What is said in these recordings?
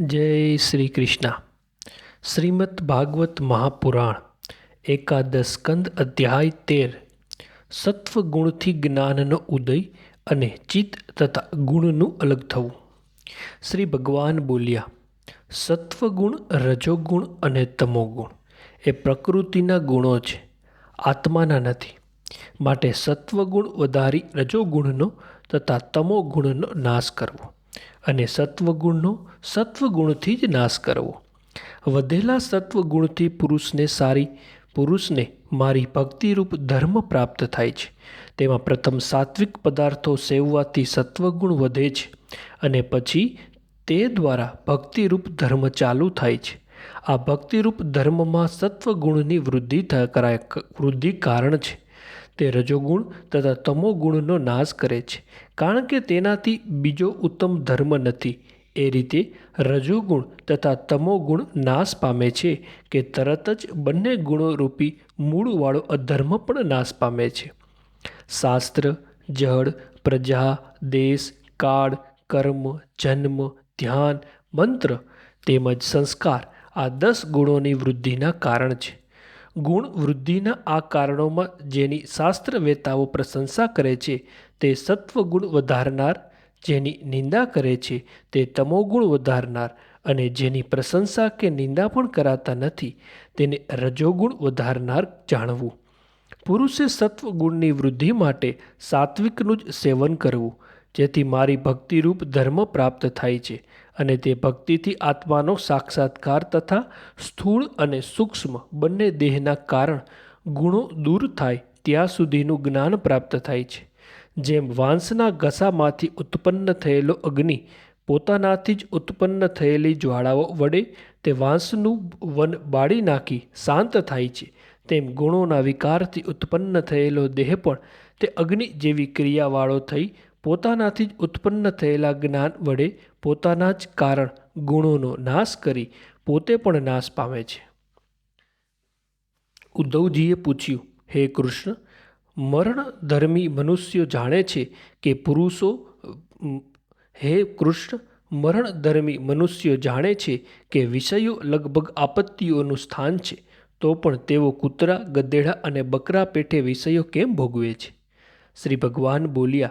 જય શ્રી કૃષ્ણ. શ્રીમદ ભાગવત મહાપુરાણ, એકાદશ સ્કંદ અધ્યાય તેર. સત્વગુણથી જ્ઞાનનો ઉદય અને ચિત્ત તથા ગુણનું અલગ થવું. શ્રી ભગવાન બોલ્યા, સત્વગુણ, રજોગુણ અને તમોગુણ એ પ્રકૃતિના ગુણો છે. આત્માના નથી. માટે સત્વગુણ વધારી રજોગુણનો તથા તમોગુણનો નાશ કરવો. અને સત્વગુણનો સત્વગુણથી જ નાશ કરવો. વધેલા સત્વગુણથી પુરુષને સારી, પુરુષને મારી ભક્તિરૂપ ધર્મ પ્રાપ્ત થાય છે. તેમાં પ્રથમ સાત્વિક પદાર્થો સેવવાથી સત્વગુણ વધે છે અને પછી તે દ્વારા ભક્તિરૂપ ધર્મ ચાલુ થાય છે. આ ભક્તિરૂપ ધર્મમાં સત્વગુણની વૃદ્ધિ કરાય, વૃદ્ધિ કારણ છે. તે રજોગુણ તથા તમોગુણનો નાશ કરે છે. કારણ કે તેનાથી બીજો ઉત્તમ ધર્મ નથી. એ રીતે રજોગુણ તથા તમોગુણ નાશ પામે છે કે તરત જ બંને ગુણોરૂપી મૂળવાળો અધર્મ પણ નાશ પામે છે. શાસ્ત્ર, જળ, પ્રજા, દેશ, કાળ, કર્મ, જન્મ, ધ્યાન, મંત્ર તેમજ સંસ્કાર આ દસ ગુણોની વૃદ્ધિના કારણ છે. ગુણ વૃદ્ધિના આ કારણોમાં જેની શાસ્ત્રવેતાઓ પ્રશંસા કરે છે, તે સત્વગુણ વધારનાર, જેની નિંદા કરે છે, તે તમોગુણ વધારનાર અને જેની પ્રશંસા કે નિંદા પણ કરાતા નથી, તેને રજોગુણ વધારનાર જાણવું. પુરુષે સત્વગુણની વૃદ્ધિ માટે સાત્વિકનું જ સેવન કરવું, જેથી મારી ભક્તિરૂપ ધર્મ પ્રાપ્ત થાય છે. અને તે ભક્તિથી આત્માનો સાક્ષાત્કાર તથા સ્થૂળ અને સૂક્ષ્મ બંને દેહના કારણ ગુણો દૂર થાય ત્યાં સુધીનું જ્ઞાન પ્રાપ્ત થાય છે. જેમ વાંસના ઘસામાંથી ઉત્પન્ન થયેલો અગ્નિ પોતાનાથી જ ઉત્પન્ન થયેલી જ્વાળાઓ વડે તે વાંસનું વન બાળી નાખી શાંત થાય છે. તેમ ગુણોના વિકારથી ઉત્પન્ન થયેલો દેહ પણ તે અગ્નિ જેવી ક્રિયાવાળો થઈ પોતાનાથી જ ઉત્પન્ન થયેલા જ્ઞાન વડે પોતાના જ કારણ ગુણોનો નાશ કરી પોતે પણ નાશ પામે છે. ઉદ્ધવજીએ પૂછ્યું, હે કૃષ્ણ, મરણ ધર્મી મનુષ્યો જાણે છે કે પુરુષો હે કૃષ્ણ, મરણ ધર્મી મનુષ્યો જાણે છે કે વિષયો લગભગ આપત્તિઓનું સ્થાન છે, તો પણ તેઓ કૂતરા, ગધેડા અને બકરા પેઠે વિષયો કેમ ભોગવે છે? શ્રી ભગવાન બોલ્યા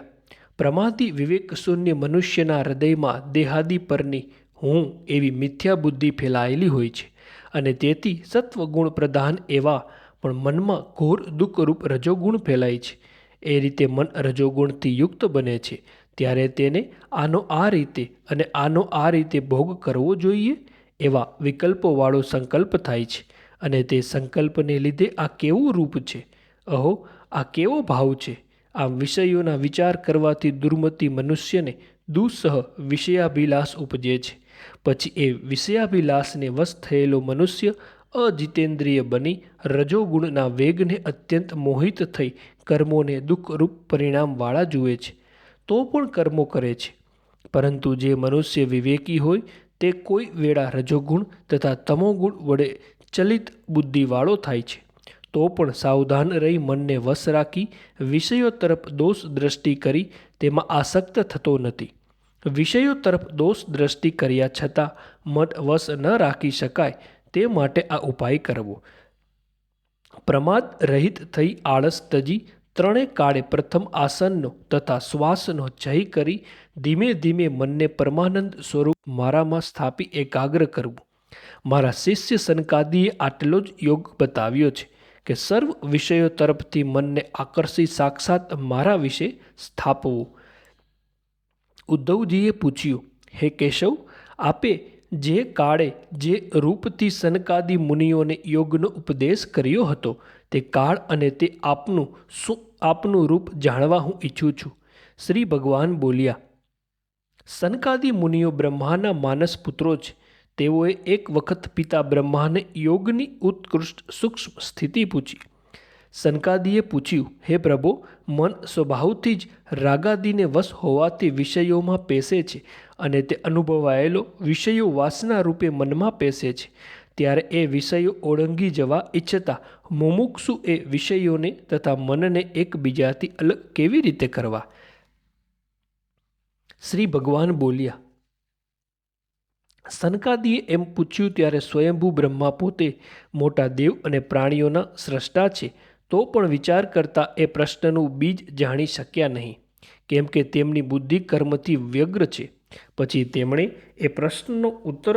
પ્રમાદી વિવેક શૂન્ય મનુષ્યના હૃદયમાં દેહાદી પરની હું એવી મિથ્યા બુદ્ધિ ફેલાયેલી હોય છે અને તેથી સત્વગુણ પ્રધાન એવા પણ મનમાં ઘોર દુઃખરૂપ રજોગુણ ફેલાય છે. એ રીતે મન રજોગુણથી યુક્ત બને છે, ત્યારે તેને આનો આ રીતે અને આનો આ રીતે ભોગ કરવો જોઈએ એવા વિકલ્પોવાળો સંકલ્પ થાય છે અને તે સંકલ્પને લીધે આ કેવું રૂપ છે? અહો, આ કેવો ભાવ છે? આમ વિષયોના વિચાર કરવાથી દુર્મતી મનુષ્યને દુઃસહ વિષયાભિલાષ ઉપજે છે. પછી એ વિષયાભિલાષને વશ થયેલો મનુષ્ય અજિતેન્દ્રિય બની રજોગુણના વેગને અત્યંત મોહિત થઈ કર્મોને દુઃખરૂપ પરિણામવાળા જુએ છે. તો પણ કર્મો કરે છે. પરંતુ જે મનુષ્ય વિવેકી હોય તે કોઈ વેળા રજોગુણ તથા તમોગુણ વડે ચલિત બુદ્ધિવાળો થાય છે. તો પણ સાવધાન રહી મનને વશ રાખી વિષયો તરફ દોષ દ્રષ્ટિ કરી તેમાં આસક્ત થતો નથી. વિષયો તરફ દોષ દ્રષ્ટિ કર્યા છતાં મન વશ ન રાખી શકાય તે માટે આ ઉપાય કરવો. પ્રમાદ રહિત થઈ આળસ તજી ત્રણે કાળે પ્રથમ આસનનો તથા શ્વાસનો જય કરી ધીમે ધીમે મનને પરમાનંદ સ્વરૂપ મારામાં સ્થાપી એકાગ્ર કરવું. મારા શિષ્ય સનકાદીએ આટલો જ યોગ બતાવ્યો છે. કે સર્વ વિષયો તરફથી મનને આકર્ષી સાક્ષાત મારા વિશે સ્થાપવું. ઉદ્ધવજીએ પૂછ્યું, હે કેશવ, આપે જે કાળે જે રૂપથી સનકાદી મુનિઓને યોગનો ઉપદેશ કર્યો હતો, તે કાળ અને તે આપનું શું આપનું રૂપ જાણવા હું ઈચ્છું છું? શ્રી ભગવાન બોલ્યા, સનકાદી મુનિઓ બ્રહ્માના માનસ પુત્રો છે તેઓએ એક વખત પિતા બ્રહ્માને યોગની ઉત્કૃષ્ટ સૂક્ષ્મ સ્થિતિ પૂછી. સનકાદીએ પૂછ્યું, હે પ્રભુ, મન સ્વભાવથી જ રાગાદીને વશ હોવાથી વિષયોમાં પેસે છે અને તે અનુભવાયેલો વિષયો વાસના રૂપે મનમાં પેસે છે. ત્યારે એ વિષયો ઓળંગી જવા ઈચ્છતા મુમુક્ષુ એ વિષયોને તથા મનને એકબીજાથી અલગ કેવી રીતે કરવા? શ્રી ભગવાન બોલ્યા સનકાદીએ એમ પૂછ્યું ત્યારે સ્વયંભૂ બ્રહ્મા પોતે મોટા દેવ અને પ્રાણીઓના સ્રષ્ટા છે, તો પણ વિચાર કરતા એ પ્રશ્નનું બીજ જાણી શક્યા નહીં. કેમ કે તેમની બુદ્ધિ કર્મથી વ્યગ્ર છે. પછી તેમણે એ પ્રશ્નનો ઉત્તર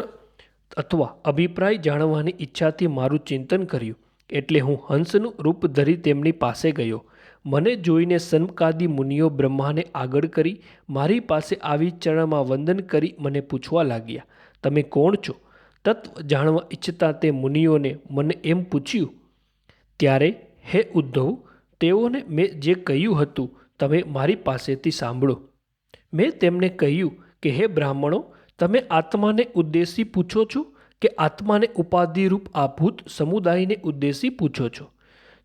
અથવા અભિપ્રાય જાણવાની ઈચ્છાથી મારું ચિંતન કર્યું, એટલે હું હંસનું રૂપ ધરી તેમની પાસે ગયો. મને જોઈને સનકાદી મુનિઓ બ્રહ્માને આગળ કરી મારી પાસે આવી ચરણમાં વંદન કરી મને પૂછવા લાગ્યા તમે કોણ છો? તત્વ જાણવા ઈચ્છતા તે મુનિઓને મને એમ પૂછ્યું, ત્યારે હે ઉદ્ધવ, તેઓને મેં જે કહ્યું હતું, તમે મારી પાસેથી સાંભળો. મેં તેમને કહ્યું કે, હે બ્રાહ્મણો, તમે આત્માને ઉદ્દેશી પૂછો છો કે આત્માને ઉપાધિરૂપ આભૂત ભૂત સમુદાયને ઉદ્દેશી પૂછો છો?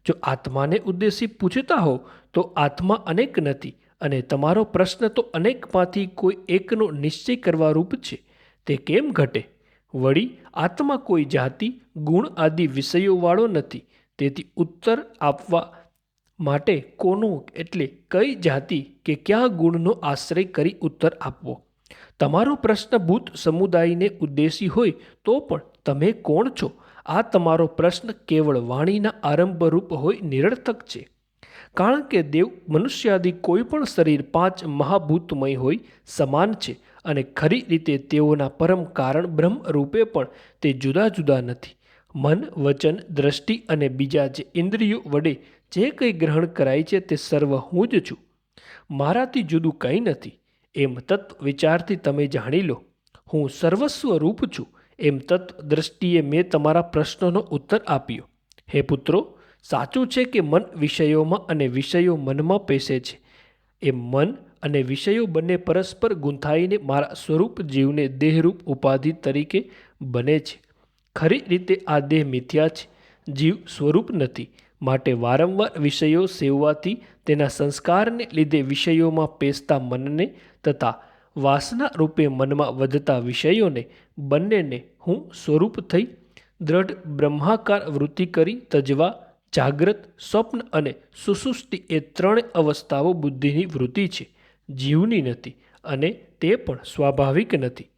જો આત્માને ઉદ્દેશી પૂછતા હો, તો આત્મા અનેક નથી અને તમારો પ્રશ્ન તો અનેકમાંથી કોઈ એકનો નિશ્ચય કરવા રૂપ છે. તે કેમ ઘટે? વળી, આત્મા કોઈ જાતિ, ગુણ આદિ વિષયોવાળો નથી. તેથી ઉત્તર આપવા માટે કોનો એટલે કઈ જાતિ કે કયા ગુણનો આશ્રય કરી ઉત્તર આપવો? તમારો પ્રશ્ન ભૂત સમુદાયને ઉદ્દેશી હોય તો પણ તમે કોણ છો? આ તમારો પ્રશ્ન કેવળ વાણીના આરંભરૂપ હોય નિરર્થક છે. કારણ કે દેવ મનુષ્યાદિ કોઈ પણ શરીર પાંચ મહાભૂતમય હોય સમાન છે. અને ખરી રીતે તેઓના પરમ કારણ બ્રહ્મ રૂપે પણ તે જુદા જુદા નથી. મન, વચન, દ્રષ્ટિ અને બીજા જે ઇન્દ્રિયો વડે જે કંઈ ગ્રહણ કરાય છે તે સર્વ હું જ છું. મારાથી જુદું કંઈ નથી. એમ તત્વ વિચારથી તમે જાણી લો. હું સર્વસ્વ રૂપ છું. એમ તત્વ દ્રષ્ટિએ મેં તમારા પ્રશ્નોનો ઉત્તર આપ્યો. હે પુત્રો, સાચું છે કે મન વિષયોમાં અને વિષયો મનમાં પેસે છે? એ મન અને વિષયો બંને પરસ્પર ગૂંથાઈને મારા સ્વરૂપ જીવને દેહરૂપ ઉપાધિ તરીકે બને છે. ખરી રીતે આ દેહ મિથ્યા છે. જીવ સ્વરૂપ નથી. માટે વારંવાર વિષયો સેવવાથી તેના સંસ્કારને લીધે વિષયોમાં પેસતા મનને તથા વાસના રૂપે મનમાં વધતા વિષયોને બંનેને હું સ્વરૂપ થઈ દ્રઢ બ્રહ્માકાર વૃત્તિ કરી તજવા, જાગ્રત, સ્વપ્ન અને સુસુષ્ટિ એ ત્રણે અવસ્થાઓ બુદ્ધિની વૃત્તિ છે. જીવની નથી અને તે પણ સ્વાભાવિક નથી.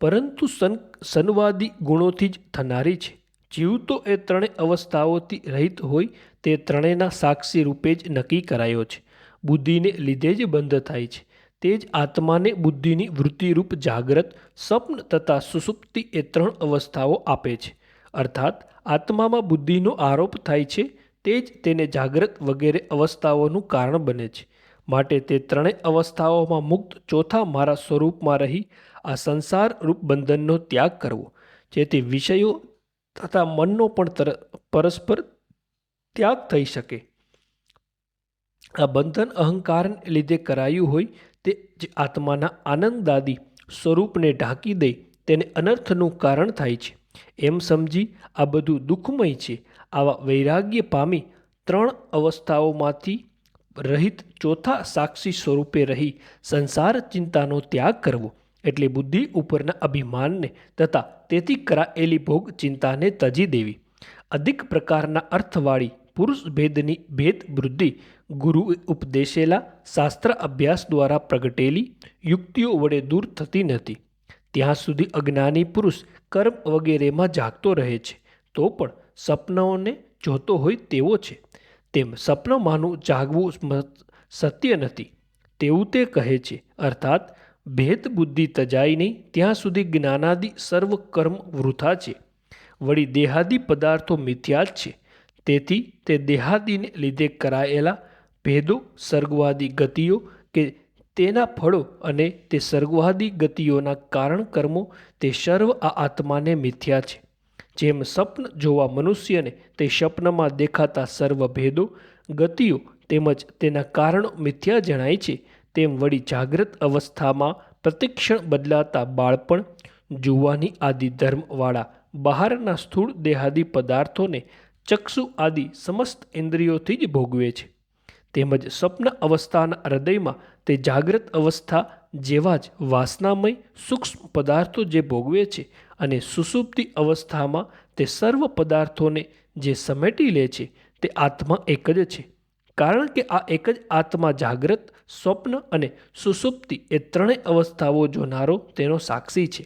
પરંતુ સન, સંવાદી ગુણોથી જ થનારી છે. જીવ તો એ ત્રણેય અવસ્થાઓથી રહિત હોય તે ત્રણેયના સાક્ષી રૂપે જ નક્કી કરાયો છે. બુદ્ધિને લીધે જ બંધ થાય છે. તે જ આત્માને બુદ્ધિની વૃત્તિરૂપ જાગ્રત સ્વપ્ન તથા સુસુપ્તિ એ ત્રણ અવસ્થાઓ આપે છે. અર્થાત, આત્મામાં બુદ્ધિનો આરોપ થાય છે, તે જ તેને જાગ્રત વગેરે અવસ્થાઓનું કારણ બને છે. માટે તે ત્રણેય અવસ્થાઓમાં મુક્ત ચોથા મારા સ્વરૂપમાં રહી આ સંસાર રૂપ બંધનનો ત્યાગ કરવો. જેથી વિષયો તથા મનનો પણ પરસ્પર ત્યાગ થઈ શકે. આ બંધન અહંકારને લીધે કરાયું હોય તે જ આત્માના આનંદદાદી સ્વરૂપને ઢાંકી દે તેને અનર્થનું કારણ થાય છે. એમ સમજી આ બધું દુઃખમય છે. આવા વૈરાગ્ય પામી ત્રણ અવસ્થાઓમાંથી રહિત ચોથા સાક્ષી સ્વરૂપે રહી સંસાર ચિંતાનો ત્યાગ કરવો એટલે બુદ્ધિ ઉપરના અભિમાનને તથા તેથી કરાયેલી ભોગ ચિંતાને તજી દેવી. અધિક પ્રકારના અર્થવાળી પુરુષ ભેદની ભેદ વૃદ્ધિ ગુરુએ ઉપદેશેલા શાસ્ત્ર અભ્યાસ દ્વારા પ્રગટેલી યુક્તિઓ વડે દૂર થતી નથી. ત્યાં સુધી અજ્ઞાની પુરુષ કર્મ વગેરેમાં જાગતો રહે છે. તો પણ સપનાઓને જોતો હોય તેવો છે. તેમ સપનમાંનું જાગવું સત્ય નથી. તેવું તે કહે છે. અર્થાત, ભેદ બુદ્ધિ તજાઈ નહીં ત્યાં સુધી જ્ઞાનાદિ સર્વ કર્મ વૃથા છે. વળી દેહાદિ પદાર્થો મિથ્યા જ છે. તેથી તે દેહાદિને લીધે કરાયેલા ભેદો, સર્ગવાદી ગતિઓ કે તેના ફળો અને તે સર્ગવાદી ગતિઓના કારણ કર્મો તે સર્વ આ આત્માને મિથ્યા છે. જેમ સ્વપ્ન જોવા મનુષ્યને તે સ્વપ્નમાં દેખાતા સર્વ ભેદો, ગતિઓ તેમજ તેના કારણો મિથ્યા જણાય છે, તેમ વળી જાગ્રત અવસ્થામાં પ્રતિક્ષણ બદલાતા બાળપણ, જુવાની આદિ ધર્મવાળા, બહારના સ્થૂળ દેહાદી પદાર્થોને ચક્ષુ આદિ સમસ્ત ઇન્દ્રિયોથી જ ભોગવે છે. તેમજ સ્વપ્ન અવસ્થાના હૃદયમાં તે જાગ્રત અવસ્થા જેવા જ વાસનામય સૂક્ષ્મ પદાર્થો જે ભોગવે છે અને સુસુપ્તિ અવસ્થામાં તે સર્વ પદાર્થોને જે સમેટી લે છે, તે આત્મા એક જ છે. કારણ કે આ એક જ આત્મા જાગ્રત, સ્વપ્ન અને સુસુપ્તિ એ ત્રણેય અવસ્થાઓ જોનારો તેનો સાક્ષી છે.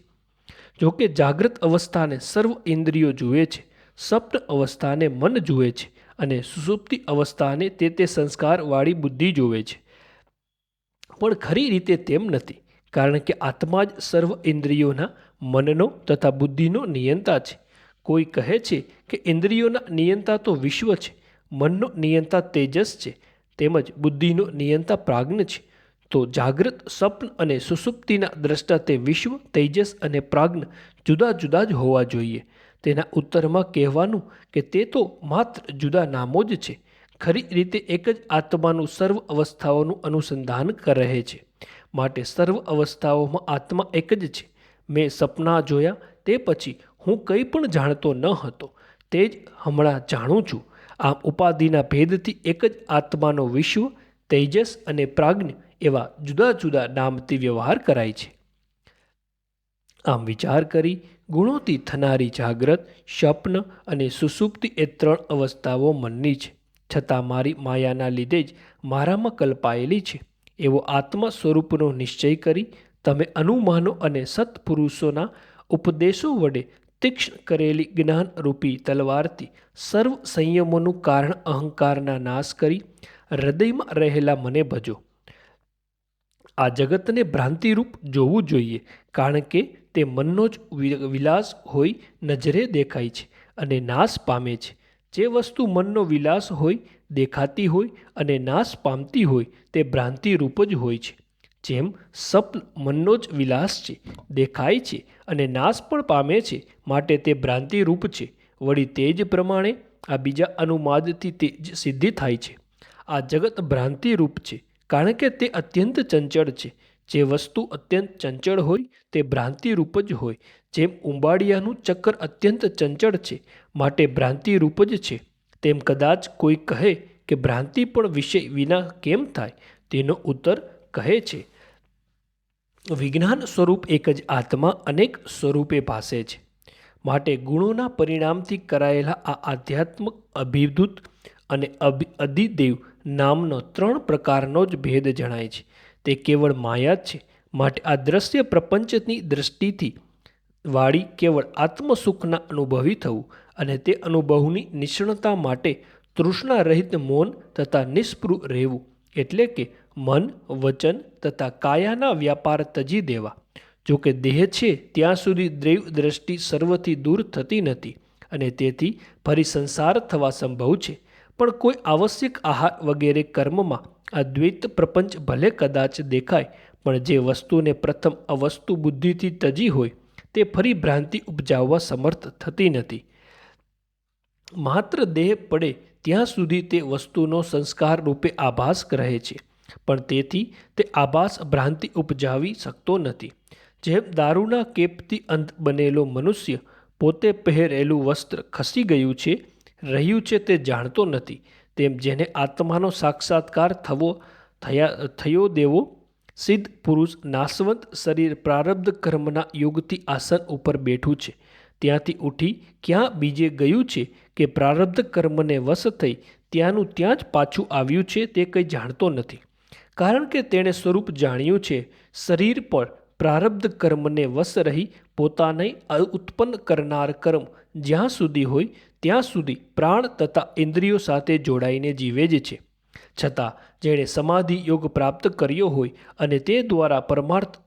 જોકે જાગ્રત અવસ્થાને સર્વ ઇન્દ્રિયો જુએ છે સ્વપ્ન અવસ્થાને મન જુએ છે અને સુસુપ્તિ અવસ્થાને તે તે સંસ્કારવાળી બુદ્ધિ જુએ છે. પણ ખરી રીતે તેમ નથી, કારણ કે આત્મા જ સર્વ ઇન્દ્રિયોના મનનો તથા બુદ્ધિનો નિયંતા છે. કોઈ કહે છે કે ઇન્દ્રિયોના નિયંતા તો વિશ્વ છે, મનનો નિયંતા તેજસ છે, તેમજ બુદ્ધિનો નિયંતા પ્રાજ્ઞ છે. તો જાગૃત સ્વપ્ન અને સુસુપ્તિના દ્રષ્ટા તે વિશ્વ, તેજસ અને પ્રાજ્ઞ જુદા જુદા જ હોવા જોઈએ. તેના ઉત્તરમાં કહેવાનું કે તે તો માત્ર જુદા નામો જ છે. ખરી રીતે એક જ આત્માનું સર્વ અવસ્થાઓનું અનુસંધાન કરે છે. માટે સર્વ અવસ્થાઓમાં આત્મા એક જ છે. મેં સપના જોયા તે પછી હું કંઈ પણ જાણતો ન હતો. તે જ હમણાં જાણું છું. આમ ઉપાધિના ભેદથી એક જ આત્માનો વિશ્વ, તેજસ અને પ્રાજ્ઞ એવા જુદા જુદા નામથી વ્યવહાર કરાય છે. આમ વિચાર કરી ગુણોથી થનારી જાગ્રત સ્વપ્ન અને સુસુપ્તિ એ ત્રણ અવસ્થાઓ મનની છે. છતાં મારી માયાના લીધે જ મારામાં કલ્પાયેલી છે. એવો આત્મા સ્વરૂપનો નિશ્ચય કરી તમે અનુમાનો અને સત્પુરુષોના ઉપદેશો વડે તીક્ષ્ણ કરેલી જ્ઞાનરૂપી તલવારથી સર્વ સંયમોનું કારણ અહંકારના નાશ કરી હૃદયમાં રહેલા મને ભજો. આ જગતને ભ્રાંતિરૂપ જોવું જોઈએ, કારણ કે તે મનનો જ વિલાસ હોય, નજરે દેખાય છે અને નાશ પામે છે. જે વસ્તુ મનનો વિલાસ હોય, દેખાતી હોય અને નાશ પામતી હોય, તે ભ્રાંતિરૂપ જ હોય છે. જેમ સપન મનનો જ વિલાસ છે, દેખાય છે અને નાશ પણ પામે છે, માટે તે ભ્રાંતિરૂપ છે. વળી તે જ પ્રમાણે આ બીજા અનુમાદથી તે જ સિદ્ધિ થાય છે. આ જગત ભ્રાંતિરૂપ છે, કારણ કે તે અત્યંત ચંચળ છે. જે વસ્તુ અત્યંત ચંચળ હોય, તે ભ્રાંતિરૂપ જ હોય. જેમ ઉંબાડિયાનું ચક્કર અત્યંત ચંચળ છે, માટે ભ્રાંતિરૂપ જ છે. તેમ કદાચ કોઈ કહે કે ભ્રાંતિ પણ વિષય વિના કેમ થાય? તેનો ઉત્તર કહે છે. વિજ્ઞાન સ્વરૂપ એક જ આત્મા અનેક સ્વરૂપે પાસે છે. માટે ગુણોના પરિણામથી કરાયેલા આ આધ્યાત્મક અભિદૂત અને અધિદેવ નામનો ત્રણ પ્રકારનો જ ભેદ જણાય છે. તે કેવળ માયા જ છે. માટે આ દ્રશ્ય પ્રપંચની દૃષ્ટિથી વાળી કેવળ આત્મસુખના અનુભવી થવું અને તે અનુભવની નિષ્ણતા માટે તૃષ્ણા રહિત મૌન તથા નિષ્પૃહ રહેવું એટલે કે મન, વચન તથા કાયાના વ્યાપાર તજી દેવા. જો કે દેહ છે, ત્યાં સુધી દૈવ દ્રષ્ટિ સર્વથી દૂર થતી નથી અને તેથી ફરી સંસાર થવા સંભવ છે. પણ કોઈ આવશ્યક આહાર વગેરે કર્મમાં આ દ્વૈત પ્રપંચ ભલે કદાચ દેખાય, પણ જે વસ્તુને પ્રથમ અવસ્તુ બુદ્ધિથી તજી હોય, તે ફરી ભ્રાંતિ ઉપજાવવા સમર્થ થતી નથી. માત્ર દેહ પડે ત્યાં સુધી તે વસ્તુનો સંસ્કાર રૂપે આભાસ રહે છે. પણ તેથી તે આભાસ ભ્રાંતિ ઉપજાવી શકતો નથી. જેમ દારૂના કેપથી અંત બનેલો મનુષ્ય પોતે પહેરેલું વસ્ત્ર ખસી ગયું છે, રહ્યું છે તે જાણતો નથી. તેમ જેને આત્માનો સાક્ષાત્કાર થવો, થયા, થયો દેવો, સિદ્ધ પુરુષ નાશવંત શરીર પ્રારબ્ધ કર્મના યુગથી આસન ઉપર બેઠું છે. ત્યાંથી ઉઠી ક્યાં બીજે ગયું છે કે પ્રારબ્ધ કર્મને વશ થઈ ત્યાંનું ત્યાં જ પાછું આવ્યું છે તે કંઈ જાણતો નથી. કારણ કે તેણે સ્વરૂપ જાણ્યું છે, શરીર પર પ્રારબ્ધ કર્મને વશ રહી પોતાને ઉત્પન્ન કરનાર કર્મ જ્યાં સુધી હોય ત્યાં સુધી પ્રાણ તથા ઇન્દ્રિયો સાથે જોડાઈને જીવે જ છે. છતાં, જેણે સમાધિ યોગ પ્રાપ્ત કર્યો હોય અને તે દ્વારા પરમાર્થ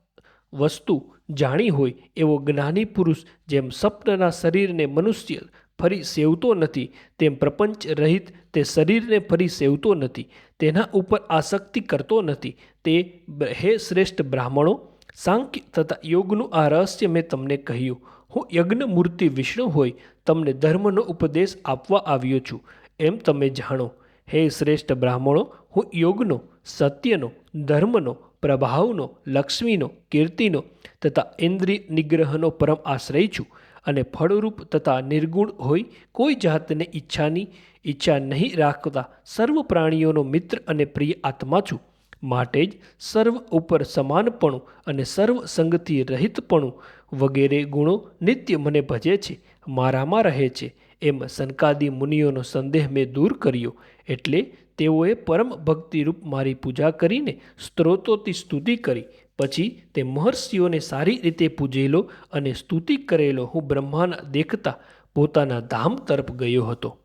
વસ્તુ જાણી હોય એવો જ્ઞાની પુરુષ જેમ સપ્નના શરીરને મનુષ્ય ફરી સેવતો નથી. તેમ પ્રપંચ રહિત તે શરીરને ફરી સેવતો નથી. તેના ઉપર આસક્તિ કરતો નથી. તે હે શ્રેષ્ઠ બ્રાહ્મણો, સાંખ્ય તથા યોગનું આ રહસ્ય મેં તમને કહ્યું. હું યજ્ઞ મૂર્તિ વિષ્ણુ હોય, તમને ધર્મનો ઉપદેશ આપવા આવ્યો છું. એમ તમે જાણો. હે શ્રેષ્ઠ બ્રાહ્મણો, હું યોગનો, સત્યનો, ધર્મનો, પ્રભાવનો, લક્ષ્મીનો, કીર્તિનો તથા ઇન્દ્રિય નિગ્રહનો પરમ આશ્રય છું. અને ફળરૂપ તથા નિર્ગુણ હોય કોઈ જાતને ઈચ્છાની ઈચ્છા નહીં રાખતા સર્વ પ્રાણીઓનો મિત્ર અને પ્રિય આત્મા છું. માટે જ સર્વ ઉપર સમાનપણું અને સર્વ સંગથી રહિતપણું વગેરે ગુણો નિત્ય મને ભજે છે, મારામાં રહે છે. એમ સનકાદી મુનિઓનો સંદેહ મેં દૂર કર્યો એટલે તેઓએ પરમ ભક્તિરૂપ મારી પૂજા કરીને સ્ત્રોતોથી સ્તુતિ કરી. પછી તે મહર્ષિઓને સારી રીતે પૂજેલો અને સ્તુતિ કરેલો હું બ્રહ્માના દેખતા પોતાના ધામ તરફ ગયો હતો.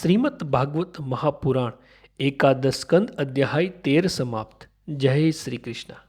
શ્રીમદ ભાગવત મહાપુરાણ, એકાદશ સ્કંદ અધ્યાય તેર સમાપ્ત. જય શ્રી કૃષ્ણ.